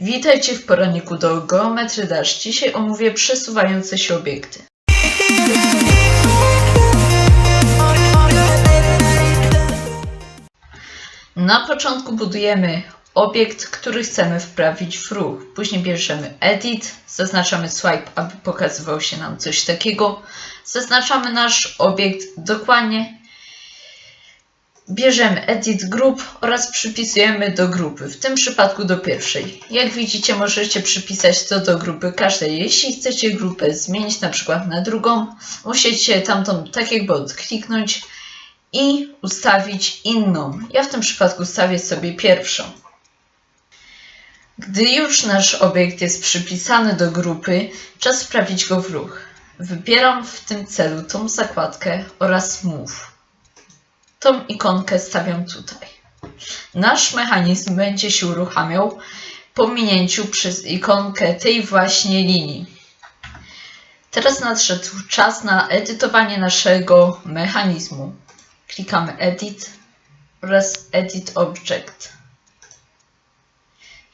Witajcie w poradniku do Geometry Dash. Dzisiaj omówię przesuwające się obiekty. Na początku budujemy obiekt, który chcemy wprawić w ruch. Później bierzemy Edit, zaznaczamy Swipe, aby pokazywał się nam coś takiego. Zaznaczamy nasz obiekt dokładnie. Bierzemy Edit Group oraz przypisujemy do grupy, w tym przypadku do pierwszej. Jak widzicie, możecie przypisać to do grupy każdej. Jeśli chcecie grupę zmienić na przykład na drugą, musicie tamtą tak jakby odkliknąć i ustawić inną. Ja w tym przypadku ustawię sobie pierwszą. Gdy już nasz obiekt jest przypisany do grupy, czas wprawić go w ruch. Wybieram w tym celu tą zakładkę oraz Move. Tą ikonkę stawiam tutaj. Nasz mechanizm będzie się uruchamiał po minięciu przez ikonkę tej właśnie linii. Teraz nadszedł czas na edytowanie naszego mechanizmu. Klikamy Edit oraz Edit Object.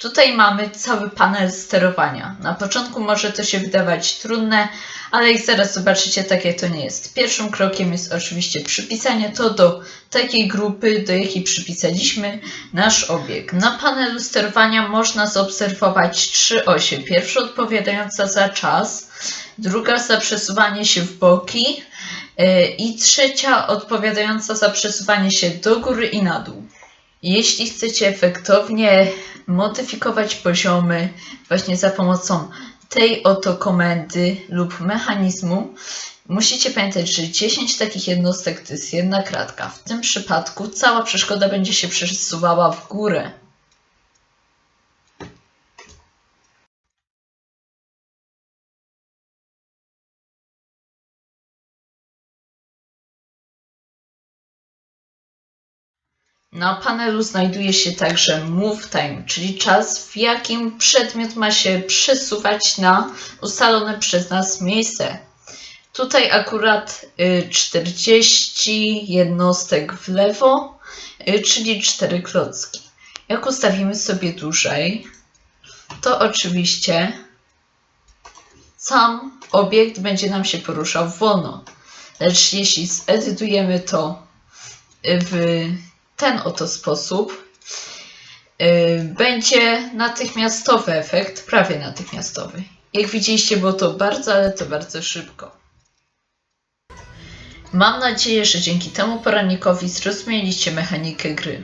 Tutaj mamy cały panel sterowania. Na początku może to się wydawać trudne, ale jak zaraz zobaczycie, takie to nie jest. Pierwszym krokiem jest oczywiście przypisanie to do takiej grupy, do jakiej przypisaliśmy nasz obiekt. Na panelu sterowania można zaobserwować trzy osie. Pierwsza odpowiadająca za czas, druga za przesuwanie się w boki yy, i trzecia odpowiadająca za przesuwanie się do góry i na dół. Jeśli chcecie efektownie modyfikować poziomy właśnie za pomocą tej oto komendy lub mechanizmu, musicie pamiętać, że 10 takich jednostek to jest jedna kratka. W tym przypadku cała przeszkoda będzie się przesuwała w górę. Na panelu znajduje się także Move Time, czyli czas, w jakim przedmiot ma się przesuwać na ustalone przez nas miejsce. Tutaj akurat y, 40 jednostek w lewo, y, czyli 4 klocki. Jak ustawimy sobie dłużej, to oczywiście sam obiekt będzie nam się poruszał wolno. Lecz jeśli zedytujemy to w ten oto sposób yy, będzie natychmiastowy efekt, prawie natychmiastowy. Jak widzieliście, było to bardzo, ale to bardzo szybko. Mam nadzieję, że dzięki temu poradnikowi zrozumieliście mechanikę gry.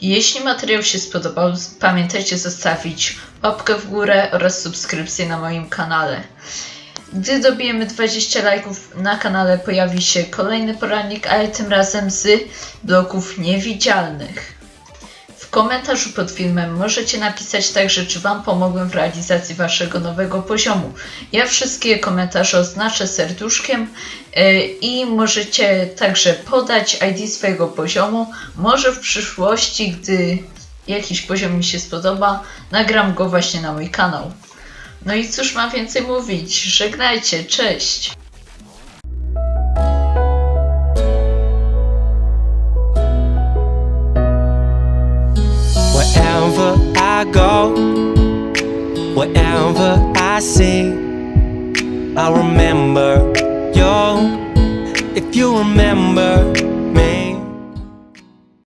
Jeśli materiał się spodobał, pamiętajcie zostawić łapkę w górę oraz subskrypcję na moim kanale. Gdy dobijemy 20 lajków na kanale pojawi się kolejny poradnik, ale tym razem z bloków niewidzialnych. W komentarzu pod filmem możecie napisać także, czy Wam pomogłem w realizacji Waszego nowego poziomu. Ja wszystkie komentarze oznaczę serduszkiem yy, i możecie także podać ID swojego poziomu. Może w przyszłości, gdy jakiś poziom mi się spodoba, nagram go właśnie na mój kanał. No i cóż mam więcej mówić? Żegnajcie, cześć! Wherever I go, wherever I see, I remember you. If you remember